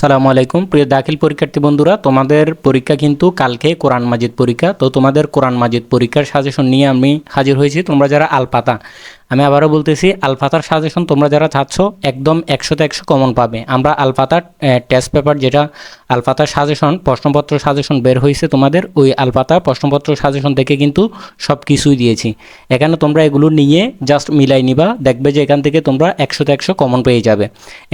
আসসালামু আলাইকুম। প্রিয় দাখিল পরীক্ষার্থী বন্ধুরা, তোমাদের পরীক্ষা কিন্তু কালকে কোরআন মাজিদ পরীক্ষা। তো তোমাদের কোরআন মাজিদ পরীক্ষার সাজেশন নিয়ে আমি হাজির হয়েছি। তোমরা যারা আলপাতা আমি আবারও বলতেছি, আলফাতার সাজেশন তোমরা যারা চাচ্ছ একদম একশোতে একশো কমন পাবে। আমরা আলফাতার টেস্ট পেপার যেটা আলফাতার সাজেশন প্রশ্নপত্র সাজেশন বের হয়েছে তোমাদের, ওই আলফাতা প্রশ্নপত্র সাজেশন থেকে কিন্তু সব কিছুই দিয়েছি। এখানে তোমরা এগুলো নিয়ে জাস্ট মিলাই নিবা, দেখবে যে এখান থেকে তোমরা একশোতে একশো কমন পেয়ে যাবে।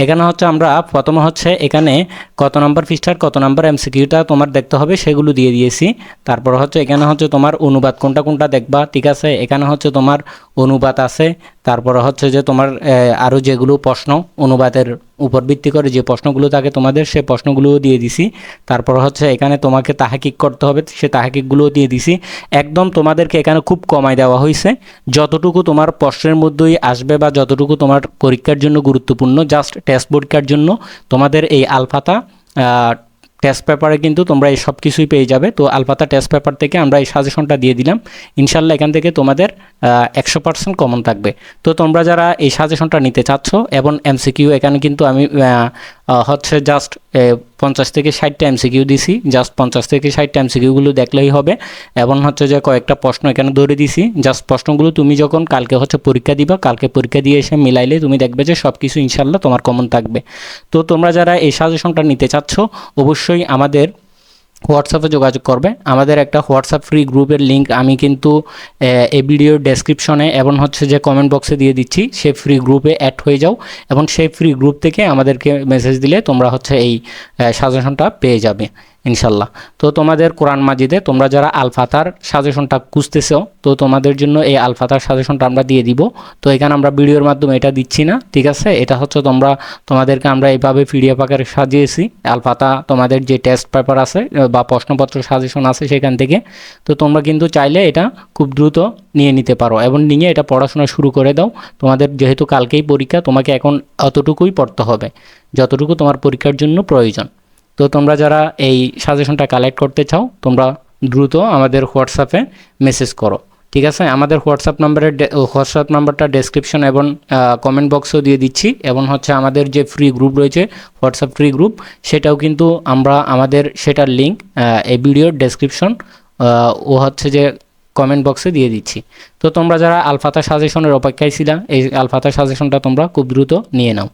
এখানে হচ্ছে আমরা, প্রথমে হচ্ছে এখানে কত নম্বর পৃষ্ঠার, কত নম্বর এমসিকিউটা তোমার দেখতে হবে, সেগুলো দিয়ে দিয়েছি। তারপর হচ্ছে এখানে হচ্ছে তোমার অনুবাদ, কোনটা কোনটা দেখবা, ঠিক আছে? এখানে হচ্ছে তোমার অনুবাদ আছে তারপরে হচ্ছে যে তোমার আরও যেগুলো প্রশ্ন অনুবাদের উপর ভিত্তি করে যে প্রশ্নগুলো থাকে তোমাদের, সে প্রশ্নগুলোও দিয়ে দিছি। তারপর হচ্ছে এখানে তোমাকে তাহাকিক করতে হবে, সে তাহাকিকগুলোও দিয়ে দিছি। একদম তোমাদেরকে এখানে খুব কমায় দেওয়া হয়েছে যতটুকু তোমার প্রশ্নের মধ্যেই আসবে বা যতটুকু তোমার পরীক্ষার জন্য গুরুত্বপূর্ণ জাস্ট টেস্ট পরীক্ষার জন্য তোমাদের এই আলফাতা টেস্ট পেপারে কিন্তু তোমরা এই সব কিছুই পেয়ে যাবে। তো আলপাতা টেস্ট পেপার থেকে আমরা এই সাজেশনটা দিয়ে দিলাম। ইনশাল্লাহ এখান থেকে তোমাদের একশো পার্সেন্ট কমন থাকবে। তো তোমরা যারা এই সাজেশনটা নিতে চাচ্ছ, এবং এমসিকিউ এখানে কিন্তু আমি হচ্ছে জাস্ট পঞ্চাশ থেকে ষাটটা এমসিকিউ দিছি জাস্ট পঞ্চাশ থেকে ষাটটা এমসিকিউগুলো দেখলেই হবে। এবং হচ্ছে যে কয়েকটা প্রশ্ন এখানে ধরে দিছি। জাস্ট প্রশ্নগুলো তুমি যখন কালকে হচ্ছে পরীক্ষা দিবা, কালকে পরীক্ষা দিয়ে এসে মিলাইলে তুমি দেখবে যে সব কিছু ইনশাল্লাহ তোমার কমন থাকবে। তো তোমরা যারা এই সাজেশনটা নিতে চাচ্ছ, অবশ্যই আমাদের হোয়াটসঅ্যাপে যোগাযোগ করবে। আমাদের একটা হোয়াটসঅ্যাপ ফ্রি গ্রুপের লিঙ্ক আমি কিন্তু এই ভিডিওর ডেসক্রিপশনে এবং হচ্ছে যে কমেন্ট বক্সে দিয়ে দিচ্ছি। সেই ফ্রি গ্রুপে অ্যাড হয়ে যাও এবং সেই ফ্রি গ্রুপ থেকে আমাদেরকে মেসেজ দিলে তোমরা হচ্ছে এই সাজেশনটা পেয়ে যাবে। ইনশাল্লাহ। তো তোমাদের কোরআন মাজিদে তোমরা যারা আলফাতার সাজেশনটা খুঁজতেছো, তো তোমাদের জন্য এই আলফাতার সাজেশনটা আমরা দিয়ে দিব। তো এখানে আমরা ভিডিওর মাধ্যমে এটা দিচ্ছি না, ঠিক আছে? এটা হচ্ছে তোমরা, তোমাদেরকে আমরা এইভাবে পিডিএফ আকারে সাজিয়েছি। আলফাতা তোমাদের যে টেস্ট পেপার আছে বা প্রশ্নপত্র সাজেশন আছে সেখান থেকে। তো তোমরা কিন্তু চাইলে এটা খুব দ্রুত নিয়ে নিতে পারো এবং নিয়ে এটা পড়াশোনা শুরু করে দাও। তোমাদের যেহেতু কালকেই পরীক্ষা, তোমাকে এখন অতটুকুই পড়তে হবে, যতটুকু তোমার পরীক্ষার জন্য প্রয়োজন। তো তোমরা যারা এই সাজেশনটা কালেক্ট করতে চাও, তোমরা দ্রুত আমাদের হোয়াটসঅ্যাপে মেসেজ করো, ঠিক আছে? আমাদের হোয়াটসঅ্যাপ নাম্বারের হোয়াটসঅ্যাপ নাম্বারটা ডেসক্রিপশন এবং কমেন্ট বক্সেও দিয়ে দিচ্ছি, এবং হচ্ছে আমাদের যে ফ্রি গ্রুপ রয়েছে হোয়াটসঅ্যাপ ফ্রি গ্রুপ সেটাও কিন্তু আমরা আমাদের সেটার লিঙ্ক এই ভিডিওর ডেসক্রিপশন ও হচ্ছে যে কমেন্ট বক্সে দিয়ে দিচ্ছি। তো তোমরা যারা আলফাতা সাজেশনের অপেক্ষায় ছিলা, এই আলফাতা সাজেশনটা তোমরা খুব দ্রুত নিয়ে নাও।